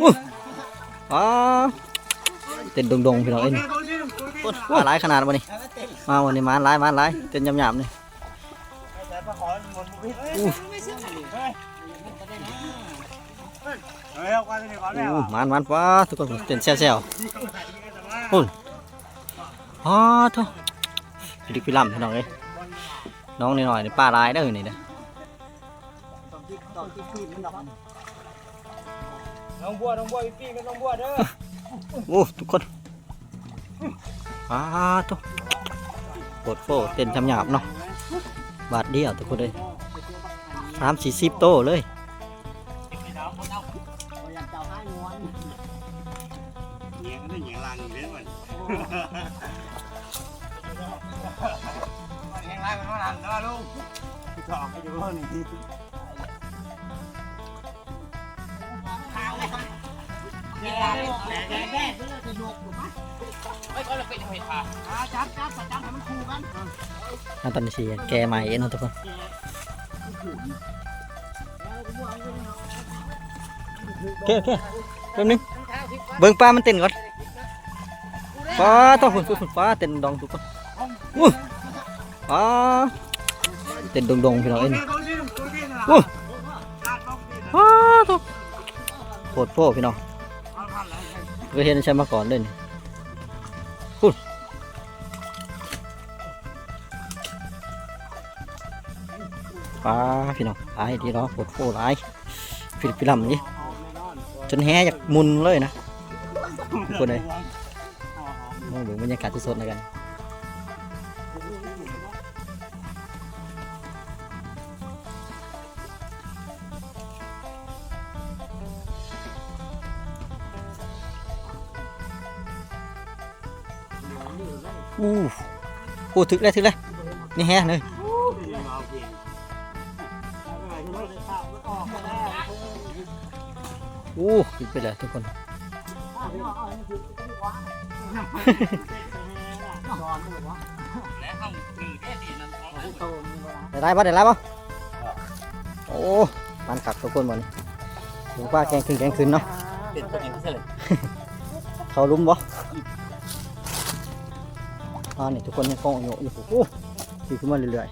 อู้อ๋อเต้นดงๆพี่น้องเอ็นมาหลายขนาดวันนี้ มาวันนี้มาหลายมาหลายเต้นยำๆนี่มันมันว้าทุกคนเต้นแซ่วๆหุ่นอ๋อทุกพี่ดิกพี่ลำพี่น้องเอ้ยน้องนิดหน่อยนี่ป้าลายได้อนี่เด้อ น้องบัวน้องบัวอีปี้กับน้องบัวเด้อโอ้ทุกคนอ้าทุกโคตรโฟเต้นทำหยาบเนาะบาทเดียวทุกคนเลยสามสี่สิบโตเลยเหนียงก็ได้เหนียงลางอยู่เล่นมันแข่งไรมันมาหลังนะลูกก็ออกไปอยู่ห้องนี้แย่แย่แย่เพื่อจะยกถูกไหมไม่ก็เราเป็นเหตุการณ์จับจับจับให้มัน อันตอนนี้สิแกใหม่เนาะทุกคนโอเคโอเคแป๊บนึงเบิ่งป้ามันเต้นก่อนป้าต้องหุ่นหุ่นป้าเต้นดองทุกคนอู้ป้าเต้นดงๆพี่น้องเอ็นอู้ป้าทุกโคตรโฟพี่น้อง ก็เห็นใช้มาก่อนเลยนี่พุ่นป้าพี่น้องหลายดีเนาะปวดโฟหลายฟิลิปปิลัมนี่จนแฮอยากมุนเลยนะทุกคนเลยมองดูบรรยากาศสดๆหน่อยกัน อู้โอ้ถึกเลยถึกเลยนี่แฮเลยอู้ขึ้นไปเลยทุกคนได้ไรปะได้ไรปะโอ้มันขักทุกคนหมดถึงว่าแกงขึ้นแกงขึ้นเนาะเป็นตัวเองที่เลยเขาลุ้มบ่ อ่านี่ทุกคนยังกองอยู่อยู่โอ้ขี่ขึ้นมาเรื่อย